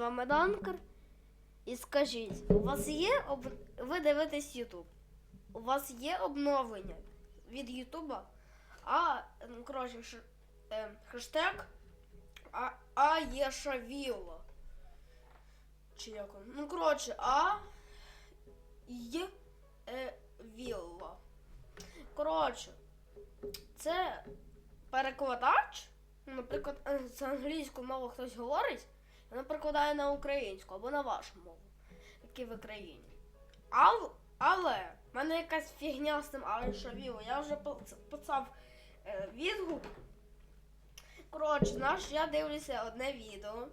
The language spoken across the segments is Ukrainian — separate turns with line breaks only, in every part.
вами Данкер. І скажіть, у вас є об... ви дивитесь Ютуб? У вас є обновлення від Ютуба? А, ну, коротше, ш... е, хештег а, а є Шавіло. Чи як он? Ну, коротше, а є е, Вілла. Коротше, це перекладач. Наприклад, е, з англійською мову хтось говорить, вона перекладає на українську або на вашу мову, які в країні. Але, але в мене якась фігня з тим Алішавіло. Я вже писав е, відгук. Коротше, наш, я дивлюся одне відео.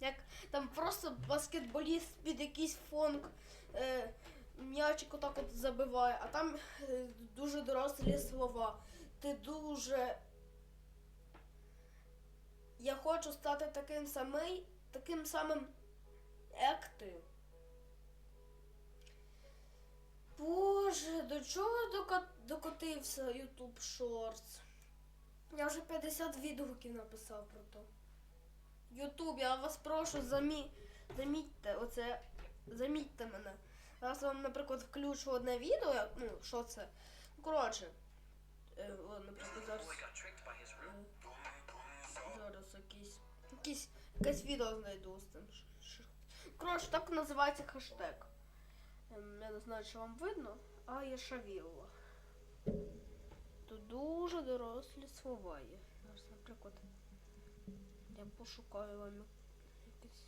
Як там просто баскетболіст під якийсь фонк е, м'ячик отак от забиває, а там е, дуже дорослі слова. Ти дуже. Я хочу стати таким самий, таким самим, як ти. Боже, до чого докотився YouTube Shorts? Я вже 50 відгуків написав про то. Ютуб, я вас прошу, замі... замітьте оце. Замітьте мене. Зараз вам, наприклад, включу одне відео, ну, що це. Ну, коротше. Е, наприклад, зараз. Зараз якийсь. Якийсь якесь відео знайду з ш- Коротше, так називається хештег. Ем, Я не знаю, чи вам видно, а є шавілла. Тут дуже дорослі слова є. Наприклад, я пошукаю вам якесь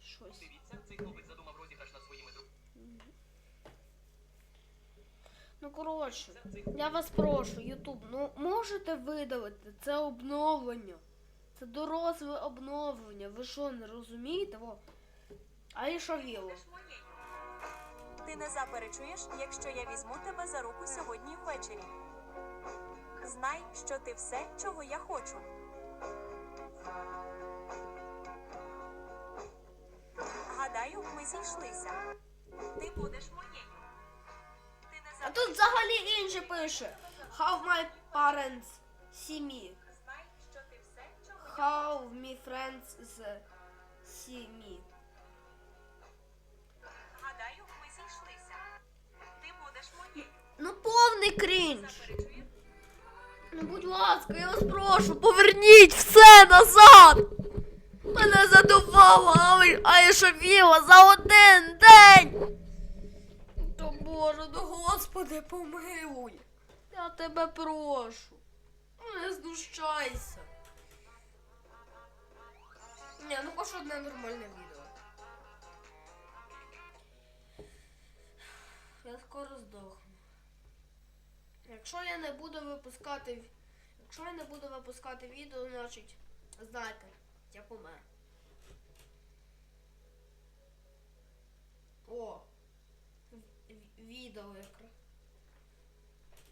щось.
Дивіться, цей хлопець задумав розіграш над своїми друзями.
Ну, коротше, я вас прошу, Ютуб, ну можете видалити це обновлення. Це доросле обновлення. Ви що, не розумієте? Во. А і шавіло.
Ти не заперечуєш, якщо я візьму тебе за руку сьогодні ввечері. Знай, що ти все, чого я хочу. Гадаю, ми зійшлися. Ти будеш моєю. Ти не
А тут взагалі інше пише. How my parents see me. How me friends з- see me.
гадаю, ми зійшлися. Ти будеш моєю.
Ну повний крінж. Ну, будь ласка, я вас прошу, поверніть все назад. Мене задувало, але Айшавіла за один день. То Боже, ну Господи, помилуй. Я тебе прошу. Не знущайся. Ні, ну хоч одне нормальне відео. Я скоро здохну. Якщо я не буду випускати. Якщо я не буду випускати відео, значить, знайте, я помер. О! Відео якраз.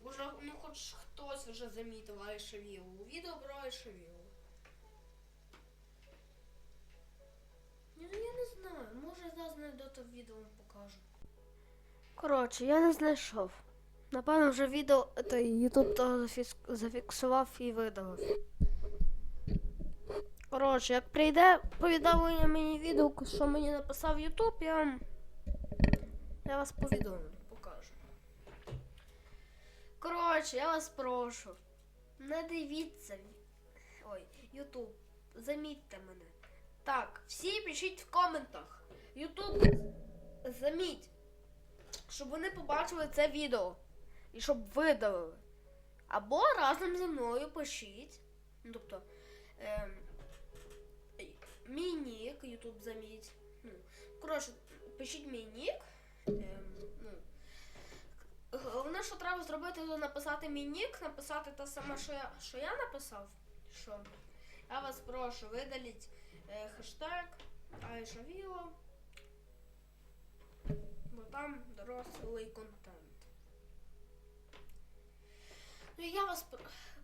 Уже, ну хоч хтось вже замітив Айшевілу. Відео про Айшевілу. Ні, ну я не знаю. Може зараз знайду то відео покажу. Коротше, я не знайшов. Напевно, вже відео той Ютуб того зафіксував і видалив. Коротше, як прийде повідомлення мені відгук, що мені написав Ютуб, я вам. Я вас повідомлю, покажу. Коротше, я вас прошу. Не дивіться. Ой, Ютуб, замітьте мене. Так, всі пишіть в коментах. Ютуб, заміть, щоб вони побачили це відео і щоб видалили. Або разом зі мною пишіть. Ну, тобто, ем, мій нік, Ютуб заміть. Ну, коротше, пишіть мій нік. Ем, ну, головне, що треба зробити, то написати мій нік, написати те саме, що я, що я написав. Що я вас прошу, видаліть е, хештег Айшавіло. Бо там дорослий контент. Ну я вас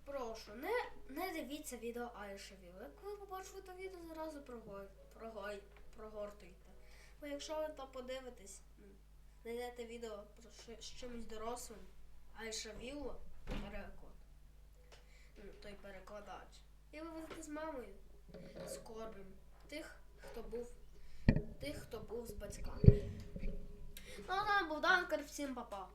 прошу, не, не дивіться відео Айшеві. Як ви побачили то відео, зразу прогой, прогой, прогортуйте. Бо якщо ви то подивитесь, знайдете відео про з чимось дорослим, Айшавіло, переклад. Ну, той перекладач. І вивезти з мамою скорбим тих, хто був тих, хто був з батьками. Ну, а там був Данкер, всім па-па.